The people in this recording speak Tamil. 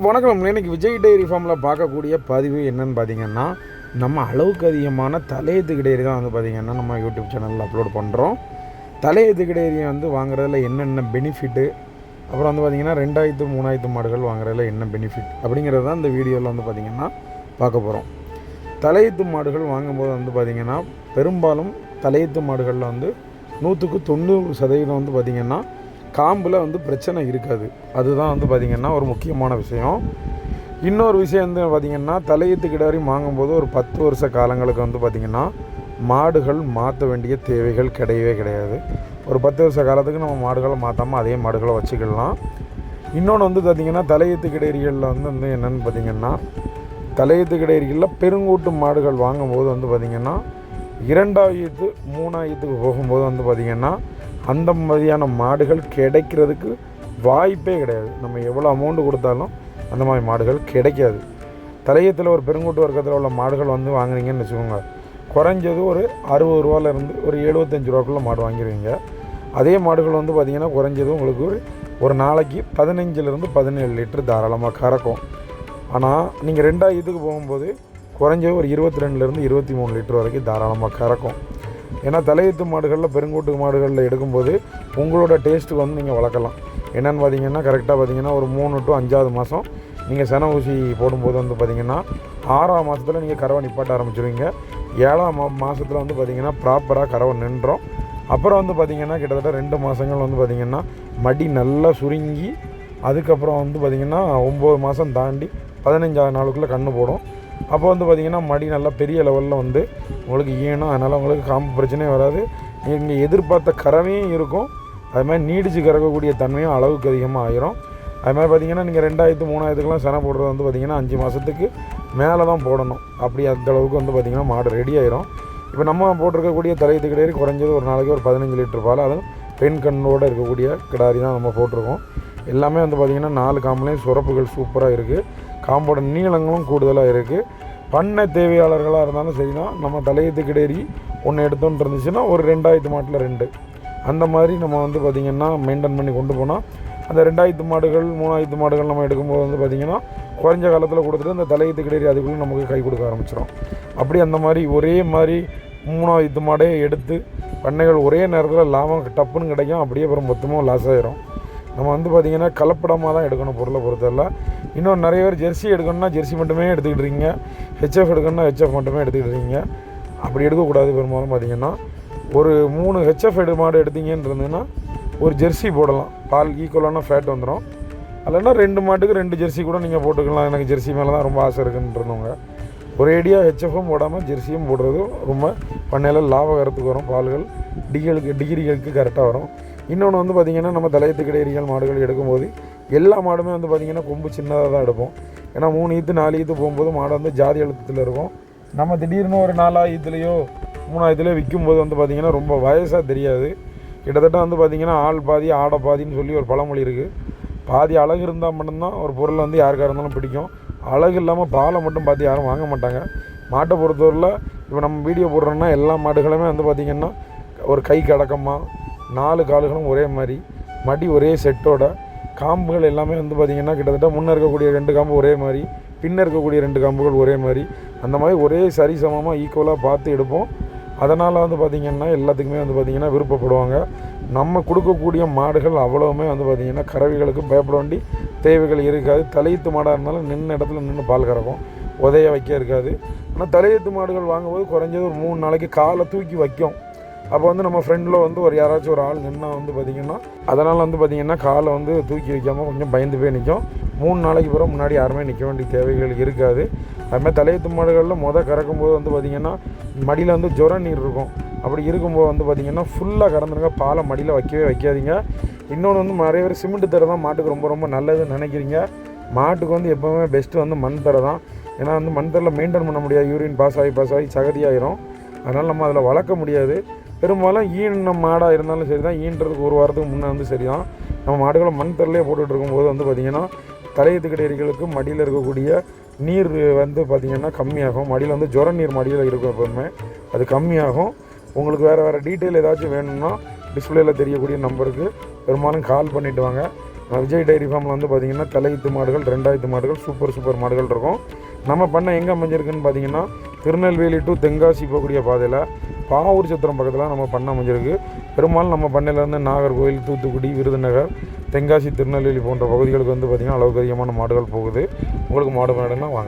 வணக்கம். இன்னைக்கு விஜய் டைரி ஃபார்மில் பார்க்கக்கூடிய பதிவு என்னன்னு பார்த்தீங்கன்னா நம்ம அளவுக்கு அதிகமான தலையத்து டைரி தான் வந்து பார்த்தீங்கன்னா நம்ம யூடியூப் சேனலில் அப்லோட் பண்ணுறோம் தலையத்து டைரியை வந்து வாங்குறதுல என்னென்ன பெனிஃபிட்டு அப்புறம் வந்து பார்த்தீங்கன்னா ரெண்டாயிரத்து மூணாயிரத்து மாடுகள் வாங்குறதுல என்ன பெனிஃபிட் அப்படிங்கிறது தான் இந்த வீடியோவில் வந்து பார்த்தீங்கன்னா பார்க்க போகிறோம் தலையத்து மாடுகள் வாங்கும்போது வந்து பார்த்திங்கன்னா பெரும்பாலும் தலையத்து மாடுகளில் வந்து நூற்றுக்கு தொண்ணூறு சதவீதம் வந்து பார்த்திங்கன்னா காம்பில் வந்து பிரச்சனை இருக்காது. அதுதான் வந்து பார்த்திங்கன்னா ஒரு முக்கியமான விஷயம். இன்னொரு விஷயம் வந்து பார்த்திங்கன்னா தலையத்து கிடாரி வாங்கும்போது ஒரு பத்து வருஷ காலங்களுக்கு வந்து பார்த்திங்கன்னா மாடுகள் மாற்ற வேண்டிய தேவைகள் கிடையவே கிடையாது. ஒரு பத்து வருஷ காலத்துக்கு நம்ம மாடுகளை மாற்றாமல் அதே மாடுகளை வச்சுக்கலாம். இன்னொன்று வந்து பார்த்திங்கன்னா தலையத்து கிடேரிகளில் வந்து வந்து என்னென்னு பார்த்திங்கன்னா தலையத்து கிடேரிகளில் பெருங்கூட்டு மாடுகள் வாங்கும்போது வந்து பார்த்திங்கன்னா இரண்டாயிரத்து மூணாயிரத்துக்கு போகும்போது வந்து பார்த்திங்கன்னா அந்த மாதிரியான மாடுகள் கிடைக்கிறதுக்கு வாய்ப்பே கிடையாது. நம்ம எவ்வளோ அமௌண்ட்டு கொடுத்தாலும் அந்த மாதிரி மாடுகள் கிடைக்காது. தலையத்தில் ஒரு பெருங்கூட்டு வர்க்கத்தில் உள்ள மாடுகள் வந்து வாங்குறீங்கன்னு வச்சுக்கோங்க. குறைஞ்சது ஒரு அறுபது ரூபாலேருந்து ஒரு எழுபத்தஞ்சி ரூபாக்குள்ளே மாடு வாங்கிடுவீங்க அதே மாடுகள் வந்து பார்த்திங்கன்னா குறைஞ்சது உங்களுக்கு ஒரு ஒரு நாளைக்கு பதினஞ்சுலேருந்து பதினேழு லிட்டர் தாராளமாக கறக்கும். ஆனால் நீங்கள் ரெண்டாயிரத்துக்கு போகும்போது குறைஞ்சது ஒரு இருபத்தி ரெண்டுலேருந்து இருபத்தி மூணு லிட்டர் வரைக்கும் தாராளமாக கறக்கும். ஏன்னா தலையத்து மாடுகளில் பெருங்கூட்டு மாடுகளில் எடுக்கும்போது உங்களோட டேஸ்ட்டுக்கு வந்து நீங்கள் வளர்க்கலாம். என்னென்னு பார்த்தீங்கன்னா கரெக்டாக பார்த்தீங்கன்னா ஒரு மூணு டு அஞ்சாவது மாதம் நீங்கள் சென ஊசி போடும்போது வந்து பார்த்தீங்கன்னா ஆறாம் மாதத்தில் நீங்கள் கறவை நிப்பாட்ட ஆரம்பிச்சிருவீங்க. ஏழாம் மா மாதத்தில் வந்து பார்த்தீங்கன்னா ப்ராப்பராக கறவை நின்றோம். அப்புறம் வந்து பார்த்தீங்கன்னா கிட்டத்தட்ட ரெண்டு மாதங்கள் வந்து பார்த்தீங்கன்னா மடி நல்லா சுருங்கி அதுக்கப்புறம் வந்து பார்த்திங்கன்னா ஒம்பது மாதம் தாண்டி பதினஞ்சாவது நாளுக்குள்ளே கன்று போடும். அப்போ வந்து பார்த்திங்கன்னா மடி நல்லா பெரிய லெவலில் வந்து உங்களுக்கு ஈனும் அதனால் உங்களுக்கு காம்பு பிரச்சனையும் வராது. நீங்கள் எதிர்பார்த்த கறவையும் இருக்கும். அது மாதிரி நீடிச்சு கறக்கக்கூடிய தன்மையும் அளவுக்கு அதிகமாக ஆயிரும். அது மாதிரி பார்த்திங்கன்னா நீங்கள் ரெண்டாயிரத்து மூணாயிரத்துக்குலாம் செனை போடுறது வந்து பார்த்திங்கன்னா அஞ்சு மாதத்துக்கு மேலே தான் போடணும். அப்படி அந்த அளவுக்கு வந்து பார்த்திங்கன்னா மாடு ரெடி ஆயிரும். இப்போ நம்ம போட்டிருக்கக்கூடிய தலையத்து கிடையாது குறைஞ்சது ஒரு நாளைக்கு ஒரு பதினஞ்சு லிட்டர் பால். அதுவும் பெண் கண்ணோடு இருக்கக்கூடிய கிடாரி தான் நம்ம போட்டிருக்கோம். எல்லாமே வந்து பார்த்திங்கன்னா நாலு காம்புலேயும் சுரப்புகள் சூப்பராக இருக்குது காம்போட நீளங்களும் கூடுதலாக இருக்குது பண்ணை தேவையாளர்களாக இருந்தாலும் சரி தான். நம்ம தலையத்துக்கு கிடேரி ஒன்று எடுத்தோன்னு இருந்துச்சுன்னா ஒரு ரெண்டாயிரத்து மாட்டில் ரெண்டு. அந்த மாதிரி நம்ம வந்து பார்த்திங்கன்னா மெயின்டைன் பண்ணி கொண்டு போனால் அந்த ரெண்டாயிரத்து மாடுகள் மூணாயிரத்து மாடுகள் நம்ம எடுக்கும்போது வந்து பார்த்திங்கன்னா குறைஞ்ச காலத்தில் கொடுத்துட்டு அந்த தலையத்து கிடேரி அதுக்குள்ளே நமக்கு கை கொடுக்க ஆரம்பிச்சிடும் அப்படி அந்த மாதிரி ஒரே மாதிரி மூணாயிரத்து மாடே எடுத்து பண்ணைகள் ஒரே நேரத்தில் லாபம் டப்புன்னு கிடைக்கும். அப்படியே அப்புறம் மொத்தமாக லாஸ் ஆகிரும் நம்ம வந்து பார்த்திங்கன்னா கலப்படமாக தான் எடுக்கணும் பொருளை பொறுத்தவரை. இன்னும் நிறைய பேர் ஜெர்சி எடுக்கணும்னா ஜெர்சி மட்டுமே எடுத்துக்கிட்டு இருக்கீங்க. ஹெச்எஃப் எடுக்கணும்னா ஹெச்எஃப் மட்டுமே எடுத்துக்கிட்டு இருக்கீங்க. அப்படி எடுக்கக்கூடாது பெரும்பாலும் பார்த்திங்கன்னா ஒரு மூணு ஹெச்எஃப் எடு மாடு எடுத்தீங்கன்னு இருந்ததுன்னா ஒரு ஜெர்சி போடலாம். பால் ஈக்குவலான ஃபேட் வந்துடும் இல்லைன்னா ரெண்டு மாட்டுக்கு ரெண்டு ஜெர்சி கூட நீங்கள் போட்டுக்கலாம். எனக்கு ஜெர்சி மேலே தான் ரொம்ப ஆசை இருக்குன்றவங்க ஒரேடியாக ஹெச்எஃப்பும் போடாமல் ஜெர்சியும் போடுறதும் ரொம்ப பண்ணையில் லாபகரத்துக்கு வரும். பால்கள் டிகிரிகளுக்கு டிகிரிகளுக்கு கரெக்டாக வரும். இன்னொன்று வந்து பார்த்திங்கன்னா நம்ம தலையத்துக்கிடையிறிகள் மாடுகள் எடுக்கும்போது எல்லா மாடுமே வந்து பார்த்திங்கன்னா கொம்பு சின்னதாக தான் எடுப்போம். ஏன்னா மூணு ஈத்து நாலு ஈத்து போகும்போது மாடு வந்து ஜாதி எழுத்தத்தில் இருக்கும். நம்ம திடீர்னு ஒரு நாலாயிரத்துலேயோ மூணாயிரத்துலேயோ விற்கும்போது வந்து பார்த்திங்கன்னா ரொம்ப வயசாக தெரியாது. கிட்டத்தட்ட வந்து பார்த்திங்கன்னா ஆள் பாதி ஆடை பாதின்னு சொல்லி ஒரு பழமொழி இருக்குது பாதி அழகு இருந்தால் மட்டும்தான் ஒரு பொருள் வந்து யாருக்காக இருந்தாலும் பிடிக்கும். அழகு இல்லாமல் பாலை மட்டும் பார்த்து யாரும் வாங்க மாட்டாங்க. மாட்டை பொறுத்தவரையில் இப்போ நம்ம வீடியோ போடுறோன்னா எல்லா மாடுகளுமே வந்து பார்த்திங்கன்னா ஒரு கை கடக்கமாக நாலு கால்களும் ஒரே மாதிரி மடி ஒரே செட்டோட காம்புகள் எல்லாமே வந்து பார்த்திங்கன்னா கிட்டத்தட்ட முன்னே இருக்கக்கூடிய ரெண்டு காம்பு ஒரே மாதிரி பின்ன இருக்கக்கூடிய ரெண்டு காம்புகள் ஒரே மாதிரி அந்த மாதிரி ஒரே சரிசமமாக ஈக்குவலாக பார்த்து எடுப்போம். அதனால் வந்து பார்த்திங்கன்னா எல்லாத்துக்குமே வந்து பார்த்திங்கன்னா விருப்பப்படுவாங்க. நம்ம கொடுக்கக்கூடிய மாடுகள் அவ்வளவுமே வந்து பார்த்திங்கன்னா கறவைகளுக்கு பயப்பட வேண்டி தேவைகள் இருக்காது. தலையீத்து மாடாக இருந்தாலும் நின்று இடத்துல நின்று பால் கறக்கும். உதைய வைக்க இருக்காது. ஆனால் தலையீத்து மாடுகள் வாங்கும்போது குறைஞ்சது ஒரு மூணு நாளைக்கு காலை தூக்கி வைக்கும். அப்போ வந்து நம்ம ஃப்ரெண்டில் வந்து ஒரு யாராச்சும் ஒரு ஆள் நின்னா வந்து பார்த்திங்கன்னா அதனால் வந்து பார்த்திங்கன்னா காலை வந்து தூக்கி வைக்காமல் கொஞ்சம் பயந்து போய் நிற்கும் மூணு நாளைக்கு பிறகு முன்னாடி யாருமே நிற்க வேண்டிய தேவைகள் இருக்காது. அதுமாதிரி தலையத்து மாடுகளில் மொதல் கறக்கும்போது வந்து பார்த்திங்கன்னா மடியில் வந்து ஜுர நீர் இருக்கும். அப்படி இருக்கும்போது வந்து பார்த்திங்கன்னா ஃபுல்லாக கறந்துருங்க. பாலை மடியில் வைக்கவே வைக்காதீங்க. இன்னொன்று வந்து நிறைய பேர் சிமெண்ட் தர தான் மாட்டுக்கு ரொம்ப ரொம்ப நல்லதுன்னு நினைக்கிறீங்க. மாட்டுக்கு வந்து எப்போவுமே பெஸ்ட்டு வந்து மண் தர தான். ஏன்னா வந்து மண் தரில் மெயின்டைன் பண்ண முடியாது. யூரின் பாஸ் ஆகி பாஸ் ஆகி சகதியாயிரும். அதனால் நம்ம அதில் வளர்க்க முடியாது. பெரும்பாலும் ஈன மாடாக இருந்தாலும் சரி தான் ஈன்றதுக்கு ஒரு வாரத்துக்கு முன்னே வந்து சரி தான் நம்ம மாடுகளை மண் தரலையே போட்டுட்டு இருக்கும்போது வந்து பார்த்திங்கன்னா தலையத்துக்கிடையர்களுக்கு மடியில் இருக்கக்கூடிய நீர் வந்து பார்த்திங்கன்னா கம்மியாகும். மடியில் வந்து ஜுர நீர் மடியில் இருக்கும் எப்பவுமே. அது கம்மியாகும். உங்களுக்கு வேறு வேறு டீட்டெயில் ஏதாச்சும் வேணும்னா டிஸ்பிளேயில் தெரியக்கூடிய நம்பருக்கு பெரும்பாலும் கால் பண்ணிவிட்டு வாங்க. விஜய் டைரி ஃபார்மில் வந்து பார்த்திங்கன்னா தலையத்து மாடுகள் ரெண்டாயிரத்து மாடுகள் சூப்பர் சூப்பர் மாடுகள் இருக்கும். நம்ம பண்ண எங்கே அமைஞ்சிருக்குன்னு பார்த்தீங்கன்னா திருநெல்வேலி டு தென்காசி போகக்கூடிய பாதையில் பாவூர் சத்திரம் பக்கத்தில் நம்ம பண்ண அமைஞ்சிருக்கு. பெரும்பாலும் நம்ம பண்ணையிலேருந்து நாகர்கோவில் தூத்துக்குடி விருதுநகர் தென்காசி திருநெல்வேலி போன்ற பகுதிகளுக்கு வந்து பார்த்திங்கன்னா அளவுக்கு அதிகமான மாடுகள் போகுது. உங்களுக்கு மாடு வேணும்னா வாங்க.